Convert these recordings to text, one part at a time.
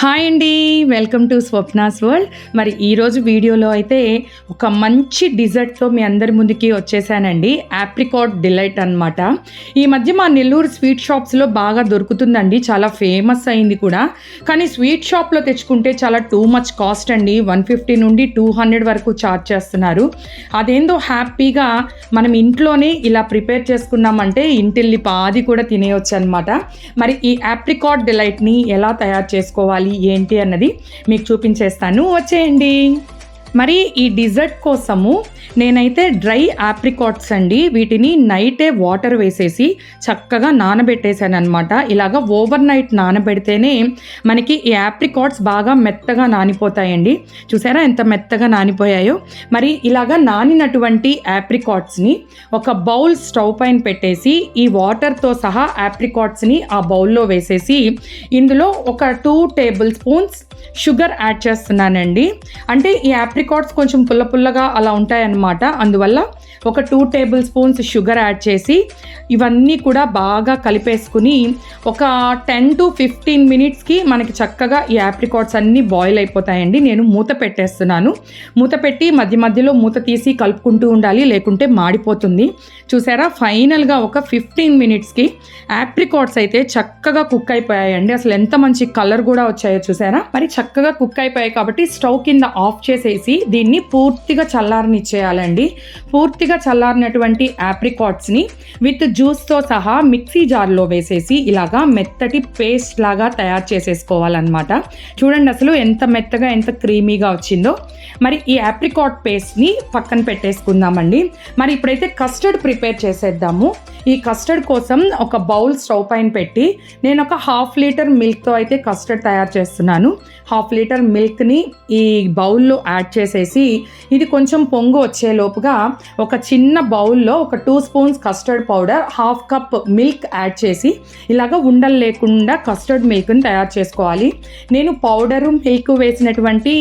Hi అండి welcome to Swapna's world. మరి ఈరోజు వీడియోలో అయితే ఒక మంచి డిజర్ట్తో మీ అందరి ముందుకి వచ్చేసానండి. యాప్రికాట్ డిలైట్ అన్నమాట. ఈ మధ్య మా నెల్లూరు స్వీట్ షాప్స్లో బాగా దొరుకుతుందండి. చాలా ఫేమస్ అయింది కూడా. కానీ స్వీట్ షాప్లో తెచ్చుకుంటే చాలా టూ మచ్ కాస్ట్ అండి. వన్ ఫిఫ్టీ నుండి టూ హండ్రెడ్ వరకు ఛార్జ్ చేస్తున్నారు. అదేందో హ్యాపీగా మనం ఇంట్లోనే ఇలా ప్రిపేర్ చేసుకున్నామంటే ఇంటిల్లి పాది కూడా తినేయొచ్చు అనమాట మరి ఈ యాప్రికాట్ డిలైట్ని ఎలా తయారు చేసుకోవాలి? ఏంటి అన్నది మీకు చూపించేస్తాను. వచ్చేయండి. మరి ఈ డిజర్ట్ కోసము నేనైతే డ్రై ఆప్రికాట్స్ అండి. వీటిని నైటే వాటర్ వేసేసి చక్కగా నానబెట్టేశాను అనమాట ఇలాగ ఓవర్ నైట్ నానబెడితేనే మనకి ఈ ఆప్రికాట్స్ బాగా మెత్తగా నానిపోతాయండి. చూసారా ఎంత మెత్తగా నానిపోయాయో? మరి ఇలాగ నానినటువంటి ఆప్రికాట్స్ని ఒక బౌల్ స్టవ్ పైన పెట్టేసి ఈ వాటర్తో సహా ఆప్రికాట్స్ని ఆ బౌల్లో వేసేసి ఇందులో ఒక two tablespoons sugar add చేస్తున్నానండి. అంటే ఈ రికార్డ్స్ కొంచెం పుల్ల పుల్లగా అలా ఉంటాయన్నమాట. అందువల్ల ఒక two tablespoons sugar add చేసి ఇవన్నీ కూడా బాగా కలిపేసుకుని ఒక టెన్ టు ఫిఫ్టీన్ మినిట్స్కి మనకి చక్కగా ఈ యాప్రికాడ్స్ అన్నీ బాయిల్ అయిపోతాయండి. నేను మూత పెట్టేస్తున్నాను. మూత పెట్టి మధ్య మధ్యలో మూత తీసి కలుపుకుంటూ ఉండాలి లేకుంటే మాడిపోతుంది. చూసారా? ఫైనల్గా ఒక ఫిఫ్టీన్ మినిట్స్కి యాప్రికాడ్స్ అయితే చక్కగా కుక్ అయిపోయాయండి. అసలు ఎంత మంచి కలర్ కూడా వచ్చాయో చూసారా? మరి చక్కగా కుక్ అయిపోయాయి కాబట్టి స్టవ్ కింద ఆఫ్ చేసేసి దీన్ని పూర్తిగా చల్లారనిచ్చేయాలండి. పూర్తిగా చల్లారినటువంటి ఆప్రికాట్స్ని విత్ జ్యూస్తో సహా మిక్సీ జార్లో వేసేసి ఇలాగా మెత్తటి పేస్ట్ లాగా తయారు చేసేసుకోవాలన్నమాట. చూడండి అసలు ఎంత మెత్తగా ఎంత క్రీమీగా వచ్చిందో. మరి ఈ యాప్రికాట్ పేస్ట్ని పక్కన పెట్టేసుకుందామండి. మరి ఇప్పుడైతే కస్టర్డ్ ప్రిపేర్ చేసేద్దాము. ఈ కస్టర్డ్ కోసం ఒక బౌల్ స్టవ్ పైన పెట్టి నేను ఒక హాఫ్ లీటర్ మిల్క్తో అయితే కస్టర్డ్ తయారు చేస్తున్నాను. హాఫ్ లీటర్ మిల్క్ని ఈ బౌల్లో యాడ్ చేసేసి ఇది కొంచెం పొంగు వచ్చేలోపుగా ఒక చిన్న బౌల్లో ఒక two spoons custard powder half cup milk add చేసి ఇలాగ ఉండలు లేకుండా కస్టర్డ్ మిల్క్ని తయారు చేసుకోవాలి. నేను పౌడరు మిల్క్ వేసినటువంటి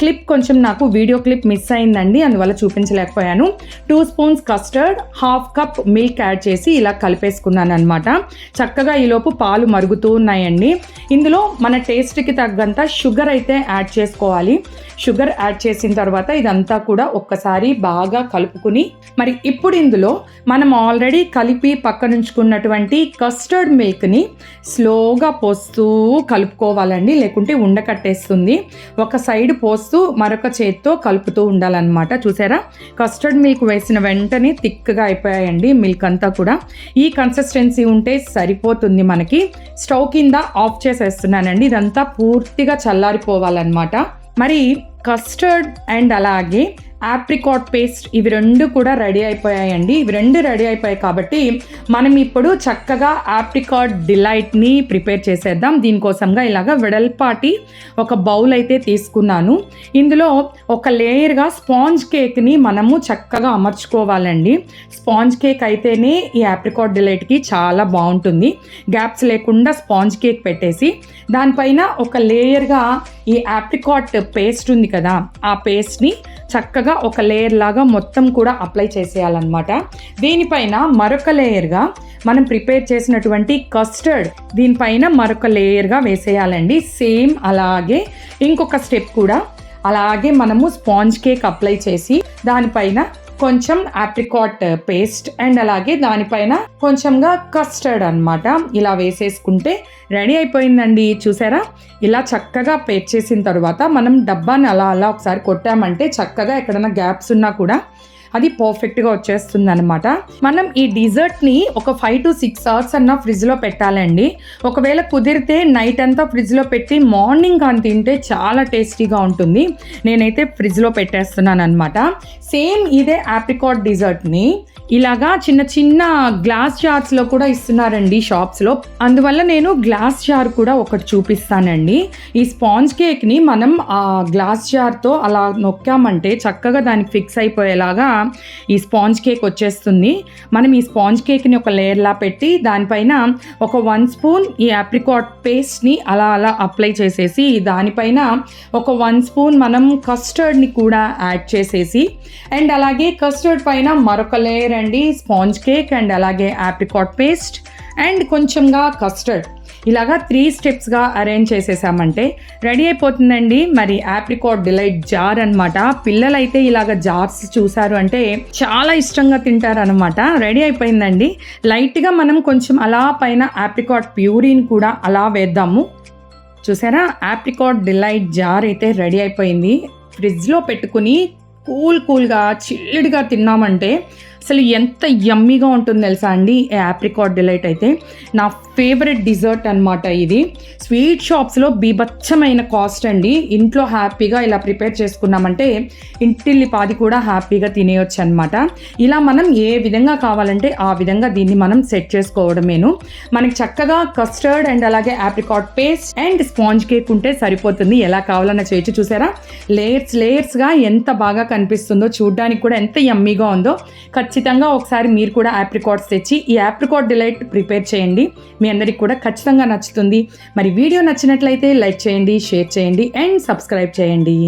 క్లిప్ కొంచెం నాకు వీడియో క్లిప్ మిస్ అయిందండి అందువల్ల చూపించలేకపోయాను. Two spoons custard half cup milk add చేసి ఇలా కలిపేసుకున్నాను అనమాట చక్కగా ఈలోపు పాలు మరుగుతూ ఉన్నాయండి. ఇందులో మన టేస్ట్కి తగ్గంత షుగర్ అయితే యాడ్ చేసుకోవాలి. షుగర్ యాడ్ చేసిన తర్వాత ఇదంతా కూడా ఒక్కసారి బాగా కలుపుకుని మరి ఇప్పుడు ఇందులో మనం ఆల్రెడీ కలిపి పక్కనుంచుకున్నటువంటి కస్టర్డ్ మిల్క్ని స్లోగా పోస్తూ కలుపుకోవాలండి. లేకుంటే ఉండకట్టేస్తుంది ఒక సైడ్ పోస్తూ మరొక చేత్తో కలుపుతూ ఉండాలన్నమాట. చూసారా? కస్టర్డ్ మిల్క్ వేసిన వెంటనే థిక్గా అయిపోయాయండి మిల్క్ అంతా కూడా. ఈ కన్సిస్టెన్సీ ఉంటే సరిపోతుంది మనకి. స్టవ్ కింద ఆఫ్ చేసేస్తున్నానండి. ఇదంతా పూర్తిగా చల్లారిపోవాలన్నమాట. మరి కస్టర్డ్ అండ్ అలాగే ఆప్రికాట్ పేస్ట్ ఇవి రెండు కూడా రెడీ అయిపోయాయండి. ఇవి రెండు రెడీ అయిపోయాయి కాబట్టి మనం ఇప్పుడు చక్కగా ఆప్రికాట్ డిలైట్ని ప్రిపేర్ చేసేద్దాం. దీనికోసంగా ఇలాగ వెడల్పాటి ఒక బౌల్ అయితే తీసుకున్నాను. ఇందులో ఒక లేయర్గా స్పాంజ్ కేక్ని మనము చక్కగా అమర్చుకోవాలండి. స్పాంజ్ కేక్ అయితేనే ఈ ఆప్రికాట్ డిలైట్కి చాలా బాగుంటుంది. గ్యాప్స్ లేకుండా స్పాంజ్ కేక్ పెట్టేసి దానిపైన ఒక లేయర్గా ఈ ఆప్రికాట్ పేస్ట్ ఉంది కదా ఆ పేస్ట్ని చక్కగా ఒక లేయర్ లాగా మొత్తం కూడా అప్లై చేసేయాలన్నమాట. దీనిపైన మరొక లేయర్గా మనం ప్రిపేర్ చేసినటువంటి కస్టర్డ్ దీనిపైన మరొక లేయర్గా వేసేయాలండి. సేమ్ అలాగే ఇంకొక స్టెప్ కూడా. అలాగే మనము స్పాంజ్ కేక్ అప్లై చేసి దానిపైన కొంచెం ఆప్రికాట్ పేస్ట్ అండ్ అలాగే దానిపైన కొంచెంగా కస్టర్డ్ అన్నమాట. ఇలా వేసేసుకుంటే రెడీ అయిపోయిందండి. చూసారా? ఇలా చక్కగా పేర్చేసిన చేసిన తర్వాత మనం డబ్బాని అలా అలా ఒకసారి కొట్టామంటే చక్కగా ఎక్కడైనా గ్యాప్స్ ఉన్నా కూడా అది పర్ఫెక్ట్గా వచ్చేస్తుంది అనమాట మనం ఈ డిజర్ట్ని ఒక ఫైవ్ టు సిక్స్ అవర్స్ అన్న ఫ్రిడ్జ్లో పెట్టాలండి. ఒకవేళ కుదిరితే నైట్ అంతా ఫ్రిడ్జ్లో పెట్టి మార్నింగ్ కానీ తింటే చాలా టేస్టీగా ఉంటుంది. నేనైతే ఫ్రిడ్జ్లో పెట్టేస్తున్నాను అనమాట సేమ్ ఇదే ఆప్రికాట్ డిజర్ట్ని ఇలాగా చిన్న చిన్న గ్లాస్ జార్స్లో కూడా ఇస్తున్నారండి షాప్స్లో అందువల్ల నేను గ్లాస్ జార్ కూడా ఒకటి చూపిస్తానండి. ఈ స్పాంజ్ కేక్ని మనం ఆ గ్లాస్ జార్తో అలా నొక్కామంటే చక్కగా దానికి ఫిక్స్ అయిపోయేలాగా ఈ స్పాంజ్ కేక్ వచ్చేస్తుంది. మనం ఈ స్పాంజ్ కేక్ని ఒక లేయర్లా పెట్టి దానిపైన ఒక వన్ స్పూన్ ఈ ఆప్రికాట్ పేస్ట్ని అలా అలా అప్లై చేసేసి దానిపైన ఒక వన్ స్పూన్ మనం కస్టర్డ్ని కూడా యాడ్ చేసేసి అండ్ అలాగే కస్టర్డ్ పైన మరొక లేయర్ అండి స్పాంజ్ కేక్ అండ్ అలాగే ఆప్రికాట్ పేస్ట్ అండ్ కొంచెంగా కస్టర్డ్ ఇలాగా త్రీ స్టెప్స్గా అరేంజ్ చేసేసామంటే రెడీ అయిపోతుందండి. మరి ఆప్రికాట్ డిలైట్ జార్ అనమాట పిల్లలైతే ఇలాగ జార్స్ చూసారు అంటే చాలా ఇష్టంగా తింటారు అనమాట రెడీ అయిపోయిందండి లైట్గా మనం కొంచెం అలా పైన ఆప్రికాట్ ప్యూరిన్ కూడా అలా వేద్దాము. చూసారా? ఆప్రికాట్ డిలైట్ జార్ అయితే రెడీ అయిపోయింది. ఫ్రిడ్జ్లో పెట్టుకుని కూల్ కూల్గా చిల్లుడిగా తిన్నామంటే అసలు ఎంత యమ్మీగా ఉంటుంది తెలుసా అండి ఈ ఆప్రికాట్ డిలైట్ అయితే. నా ఫేవరెట్ డిజర్ట్ అనమాట ఇది. స్వీట్ షాప్స్లో బీభత్సమైన కాస్ట్ అండి. ఇంట్లో హ్యాపీగా ఇలా ప్రిపేర్ చేసుకున్నామంటే ఇంటిల్లి పాది కూడా హ్యాపీగా తినేయొచ్చు అనమాట ఇలా మనం ఏ విధంగా కావాలంటే ఆ విధంగా దీన్ని మనం సెట్ చేసుకోవడమేను. మనకి చక్కగా కస్టర్డ్ అండ్ అలాగే apricot paste and sponge cake ఉంటే సరిపోతుంది. ఎలా కావాలన్నా చేయొచ్చు చూసారా? లేయర్స్ లేయర్స్గా ఎంత బాగా కనిపిస్తుందో చూడడానికి కూడా ఎంత యమ్మీగా ఉందో. ఖచ్చితంగా ఒకసారి మీరు కూడా ఆప్రికాట్స్ తెచ్చి ఈ ఆప్రికాట్ డిలైట్ ప్రిపేర్ చేయండి. మీ అందరికి కూడా ఖచ్చితంగా నచ్చుతుంది. మరి వీడియో నచ్చినట్లయితే లైక్ చేయండి షేర్ చేయండి అండ్ సబ్స్క్రైబ్ చేయండి.